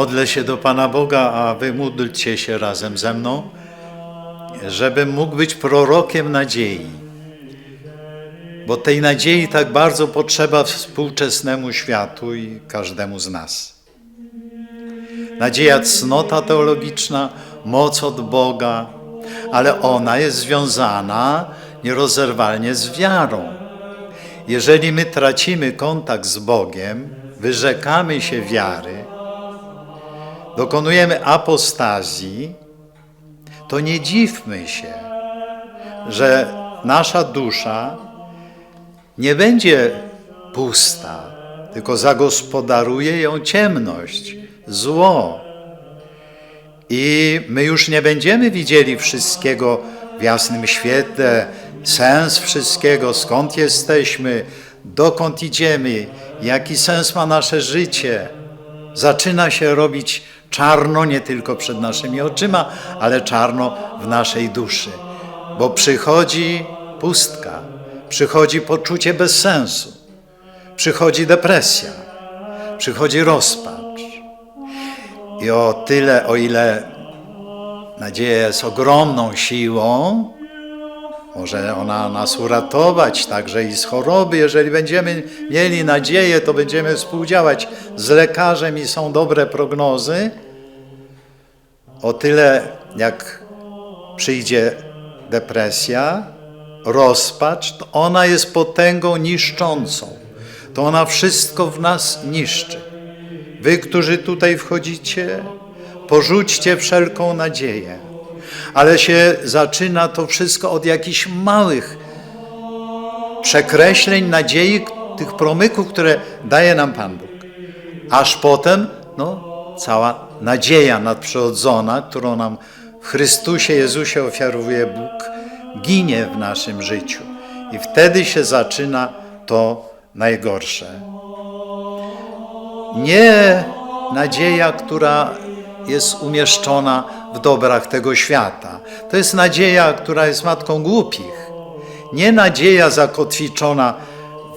Modlę się do Pana Boga, a wy módlcie się razem ze mną, żebym mógł być prorokiem nadziei. Bo tej nadziei tak bardzo potrzeba współczesnemu światu i każdemu z nas. Nadzieja cnota teologiczna, moc od Boga, ale ona jest związana nierozerwalnie z wiarą. Jeżeli my tracimy kontakt z Bogiem, wyrzekamy się wiary, dokonujemy apostazji, to nie dziwmy się, że nasza dusza nie będzie pusta, tylko zagospodaruje ją ciemność, zło. I my już nie będziemy widzieli wszystkiego w jasnym świetle, sens wszystkiego, skąd jesteśmy, dokąd idziemy, jaki sens ma nasze życie. Zaczyna się robić czarno nie tylko przed naszymi oczyma, ale czarno w naszej duszy, bo przychodzi pustka, przychodzi poczucie bezsensu, przychodzi depresja, przychodzi rozpacz. I o tyle, o ile nadzieja jest ogromną siłą, może ona nas uratować także i z choroby. Jeżeli będziemy mieli nadzieję, to będziemy współdziałać z lekarzem i są dobre prognozy. O tyle, jak przyjdzie depresja, rozpacz, to ona jest potęgą niszczącą. To ona wszystko w nas niszczy. Wy, którzy tutaj wchodzicie, porzućcie wszelką nadzieję. Ale się zaczyna to wszystko od jakichś małych przekreśleń nadziei, tych promyków, które daje nam Pan Bóg. Aż potem, no, cała nadzieja nadprzyrodzona, którą nam w Chrystusie Jezusie ofiaruje Bóg, ginie w naszym życiu. I wtedy się zaczyna to najgorsze. Nie nadzieja, która jest umieszczona w dobrach tego świata. To jest nadzieja, która jest matką głupich. Nie nadzieja zakotwiczona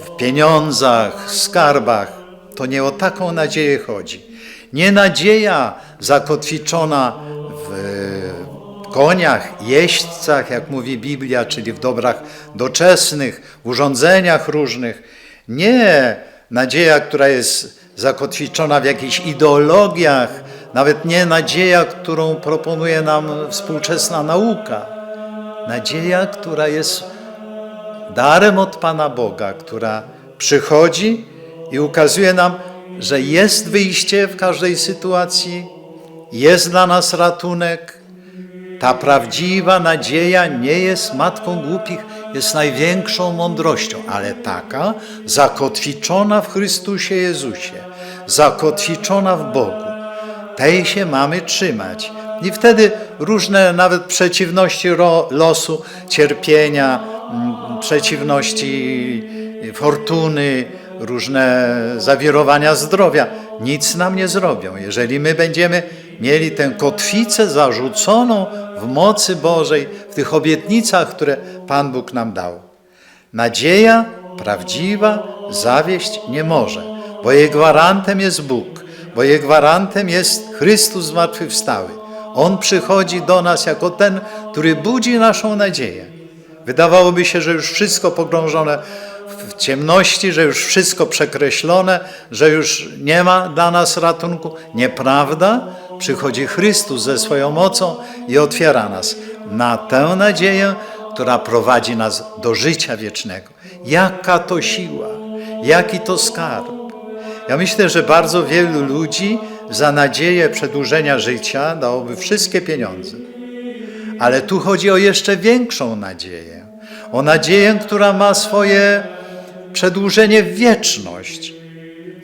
w pieniądzach, skarbach. To nie o taką nadzieję chodzi. Nie nadzieja zakotwiczona w koniach, jeźdźcach, jak mówi Biblia, czyli w dobrach doczesnych, w urządzeniach różnych. Nie nadzieja, która jest zakotwiczona w jakichś ideologiach, nawet nie nadzieja, którą proponuje nam współczesna nauka. Nadzieja, która jest darem od Pana Boga, która przychodzi i ukazuje nam, że jest wyjście w każdej sytuacji, jest dla nas ratunek. Ta prawdziwa nadzieja nie jest matką głupich, jest największą mądrością, ale taka zakotwiczona w Chrystusie Jezusie, zakotwiczona w Bogu. Tej się mamy trzymać. I wtedy różne nawet przeciwności losu, cierpienia, mm, przeciwności fortuny, różne zawirowania zdrowia nic nam nie zrobią. Jeżeli my będziemy mieli tę kotwicę zarzuconą w mocy Bożej, w tych obietnicach, które Pan Bóg nam dał. Nadzieja prawdziwa zawieść nie może, bo jej gwarantem jest Bóg, bo jej gwarantem jest Chrystus zmartwychwstały. On przychodzi do nas jako ten, który budzi naszą nadzieję. Wydawałoby się, że już wszystko pogrążone w ciemności, że już wszystko przekreślone, że już nie ma dla nas ratunku. Nieprawda. Przychodzi Chrystus ze swoją mocą i otwiera nas na tę nadzieję, która prowadzi nas do życia wiecznego. Jaka to siła, jaki to skarb. Ja myślę, że bardzo wielu ludzi za nadzieję przedłużenia życia dałoby wszystkie pieniądze. Ale tu chodzi o jeszcze większą nadzieję. O nadzieję, która ma swoje przedłużenie w wieczność.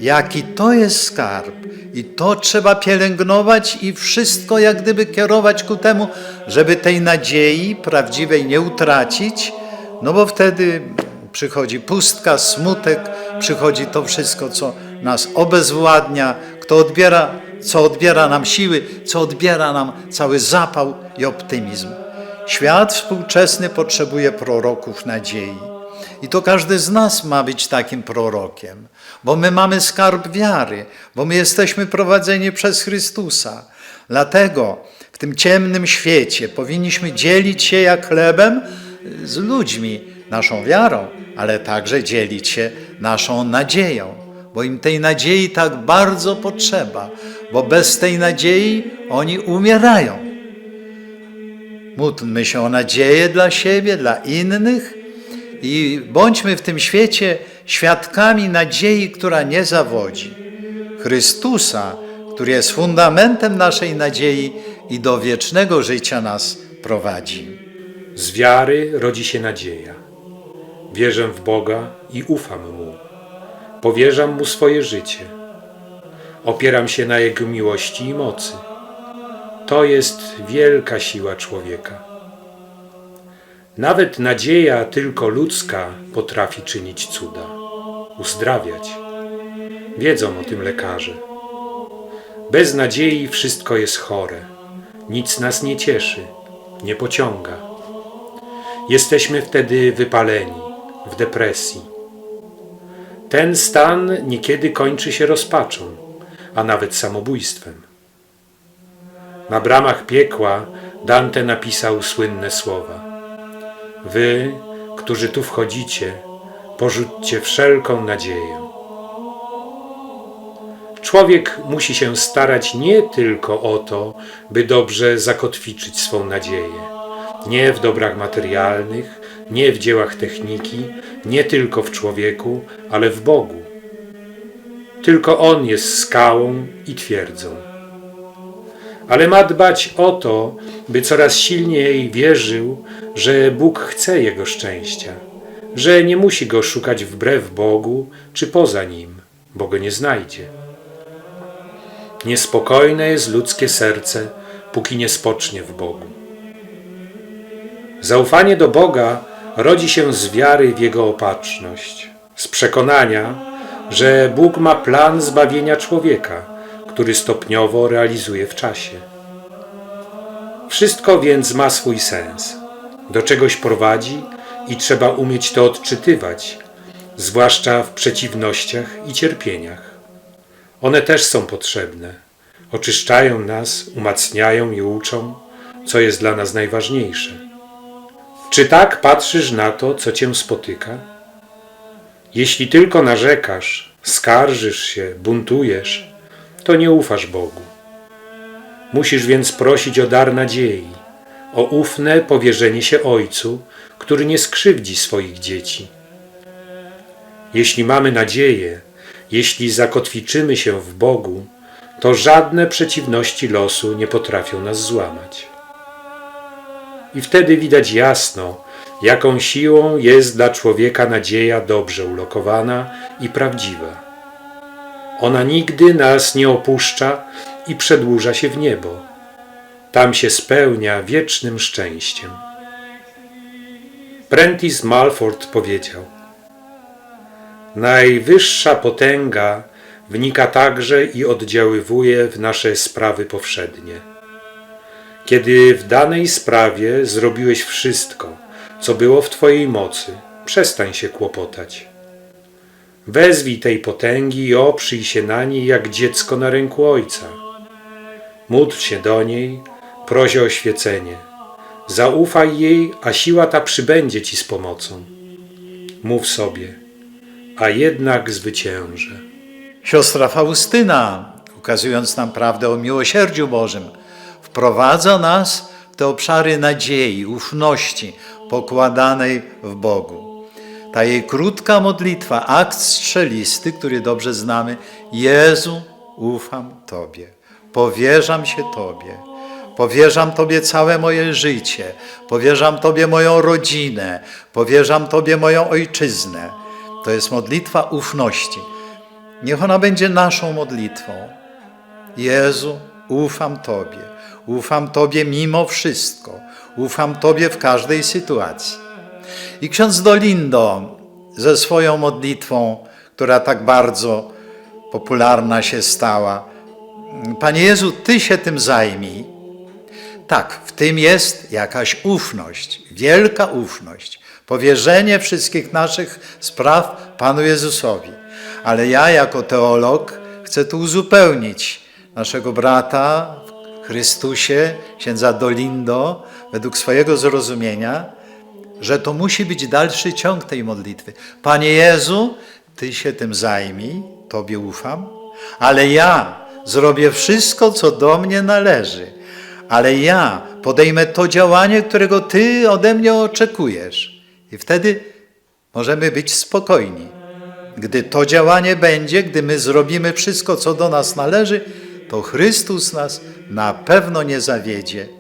Jaki to jest skarb. I to trzeba pielęgnować i wszystko jak gdyby kierować ku temu, żeby tej nadziei prawdziwej nie utracić, no bo wtedy przychodzi pustka, smutek, przychodzi to wszystko, co nas obezwładnia, kto odbiera, co odbiera nam siły, co odbiera nam cały zapał i optymizm. Świat współczesny potrzebuje proroków nadziei. I to każdy z nas ma być takim prorokiem, bo my mamy skarb wiary, bo my jesteśmy prowadzeni przez Chrystusa. Dlatego w tym ciemnym świecie powinniśmy dzielić się jak chlebem z ludźmi, naszą wiarą, ale także dzielić się naszą nadzieją, bo im tej nadziei tak bardzo potrzeba, bo bez tej nadziei oni umierają. Módlmy się o nadzieję dla siebie, dla innych i bądźmy w tym świecie świadkami nadziei, która nie zawodzi. Chrystusa, który jest fundamentem naszej nadziei i do wiecznego życia nas prowadzi. Z wiary rodzi się nadzieja. Wierzę w Boga i ufam Mu. Powierzam Mu swoje życie. Opieram się na Jego miłości i mocy. To jest wielka siła człowieka. Nawet nadzieja tylko ludzka potrafi czynić cuda, uzdrawiać. Wiedzą o tym lekarze. Bez nadziei wszystko jest chore, nic nas nie cieszy, nie pociąga. Jesteśmy wtedy wypaleni, w depresji. Ten stan niekiedy kończy się rozpaczą, a nawet samobójstwem. Na bramach piekła Dante napisał słynne słowa: Wy, którzy tu wchodzicie, porzućcie wszelką nadzieję. Człowiek musi się starać nie tylko o to, by dobrze zakotwiczyć swą nadzieję, nie w dobrach materialnych, nie w dziełach techniki, nie tylko w człowieku, ale w Bogu. Tylko On jest skałą i twierdzą. Ale ma dbać o to, by coraz silniej wierzył, że Bóg chce jego szczęścia, że nie musi go szukać wbrew Bogu czy poza nim, bo go nie znajdzie. Niespokojne jest ludzkie serce, póki nie spocznie w Bogu. Zaufanie do Boga rodzi się z wiary w Jego opatrzność, z przekonania, że Bóg ma plan zbawienia człowieka, który stopniowo realizuje w czasie. Wszystko więc ma swój sens, do czegoś prowadzi i trzeba umieć to odczytywać, zwłaszcza w przeciwnościach i cierpieniach. One też są potrzebne. Oczyszczają nas, umacniają i uczą, co jest dla nas najważniejsze. Czy tak patrzysz na to, co cię spotyka? Jeśli tylko narzekasz, skarżysz się, buntujesz, to nie ufasz Bogu. Musisz więc prosić o dar nadziei, o ufne powierzenie się Ojcu, który nie skrzywdzi swoich dzieci. Jeśli mamy nadzieję, jeśli zakotwiczymy się w Bogu, to żadne przeciwności losu nie potrafią nas złamać. I wtedy widać jasno, jaką siłą jest dla człowieka nadzieja dobrze ulokowana i prawdziwa. Ona nigdy nas nie opuszcza i przedłuża się w niebo. Tam się spełnia wiecznym szczęściem. Prentice Malford powiedział: Najwyższa potęga wnika także i oddziaływuje w nasze sprawy powszednie. Kiedy w danej sprawie zrobiłeś wszystko, co było w Twojej mocy, przestań się kłopotać. Wezwij tej potęgi i oprzyj się na niej jak dziecko na ręku ojca. Módl się do niej, proś o oświecenie. Zaufaj jej, a siła ta przybędzie Ci z pomocą. Mów sobie, a jednak zwyciężę. Siostra Faustyna, ukazując nam prawdę o miłosierdziu Bożym, wprowadza nas w te obszary nadziei, ufności pokładanej w Bogu. Ta jej krótka modlitwa, akt strzelisty, który dobrze znamy, Jezu, ufam Tobie, powierzam się Tobie, powierzam Tobie całe moje życie, powierzam Tobie moją rodzinę, powierzam Tobie moją ojczyznę. To jest modlitwa ufności. Niech ona będzie naszą modlitwą. Jezu, ufam Tobie. Ufam Tobie mimo wszystko. Ufam Tobie w każdej sytuacji. I ksiądz Dolindo ze swoją modlitwą, która tak bardzo popularna się stała. Panie Jezu, Ty się tym zajmij. Tak, w tym jest jakaś ufność, wielka ufność. Powierzenie wszystkich naszych spraw Panu Jezusowi. Ale ja jako teolog chcę tu uzupełnić naszego brata Chrystusie, księdza Dolindo, według swojego zrozumienia, że to musi być dalszy ciąg tej modlitwy. Panie Jezu, Ty się tym zajmij, Tobie ufam, ale ja zrobię wszystko, co do mnie należy. Ale ja podejmę to działanie, którego Ty ode mnie oczekujesz. I wtedy możemy być spokojni. Gdy to działanie będzie, gdy my zrobimy wszystko, co do nas należy, to Chrystus nas na pewno nie zawiedzie